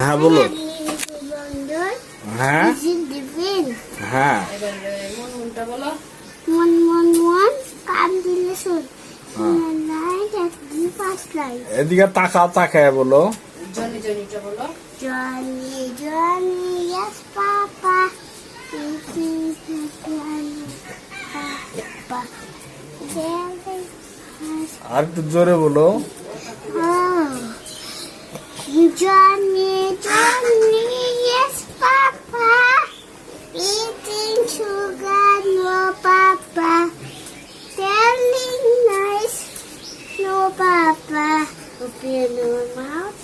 হ্যাঁ বলো হ্যাঁ? হ্যাঁ। মন মন মন মন দিলে শুন হ্যাঁ। এদিকে তাকাও তাকায় বলো। জনি জনিটা is আর একটু জোরে বলো। oh. Papa. Open your mouth.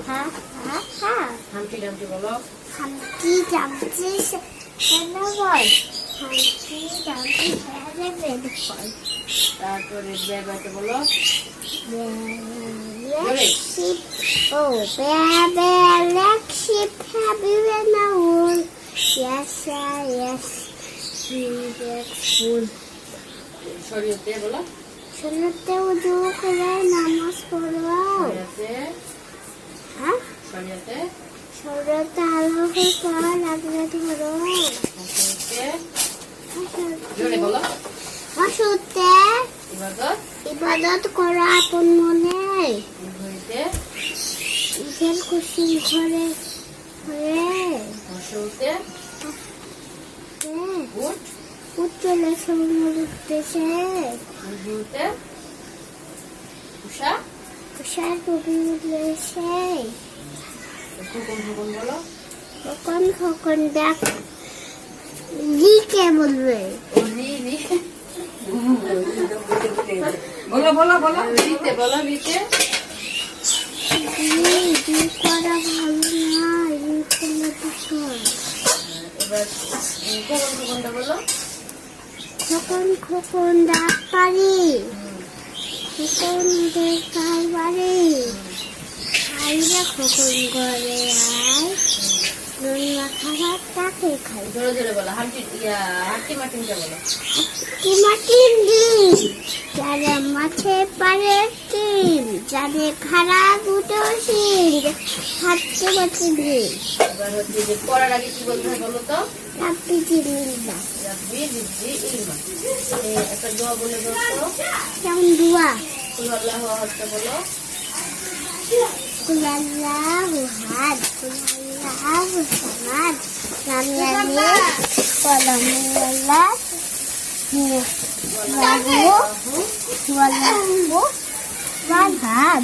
Ha, ha, ha. হামটি ডামটি বলো হামটি ডামটি কেন বল হামটি ডামটি খেলে বেদ ফল তারপরে জায়গাটা বলো শিপ ও বেয়া বেয়া লেক শিপ হ্যাভি ওয়েন আ উল ইয়েস ইয়েস ফুল শরীয়তে বলো উদু করে নামাজ পড়ো হ্যাঁ? শরীয়তে? সৌরতে আলো পড়া লাগলে ধরো। শরীয়তে জোরে বলো। অসুতে ইবাদত? করা আপন মনে। ঈদের খুশি ঘরে ঘরে। হসুতে উঠ উজ্জ্বলে সমুদ্র উঠতেছে উজুতে উষা তুষার কবি উঠলেছে হুকুম হুকুম বলো কখন কখন দেখ লিকে বলবে ও রি রি বলো বলো বলো রিতে বলো রি করা ভালো না এবার কখন কখনটা বলো। কখন খোকন ডাক পারি কখন দেখার বাড়ি খাইরা খোকন করে তাকে খাই। জোরে জোরে বলো হামটি ইয়া হাঁটি মাটিনটা বলো? কি মাটির ডিম যারা মাছে পারে ডিম জানে খারা দুটো সিং হাঁটতে মাছে ডিম এবার হচ্ছে যে পড়ার আগে কি বলতে হয় বলো তো? রাব্বি জিল্লা রাব্বি একটা দোয়া বলে তো। কেমন দুয়া? কুল আল্লাহু আহাদটা বলো। কুলাল্লাহু হাদ কুলাল্লাহু সামাদ লাম ইয়ালিদ ওয়ালাম ইউলাদ ওয়ালাহু ওয়ালাহু ওয়াহাদ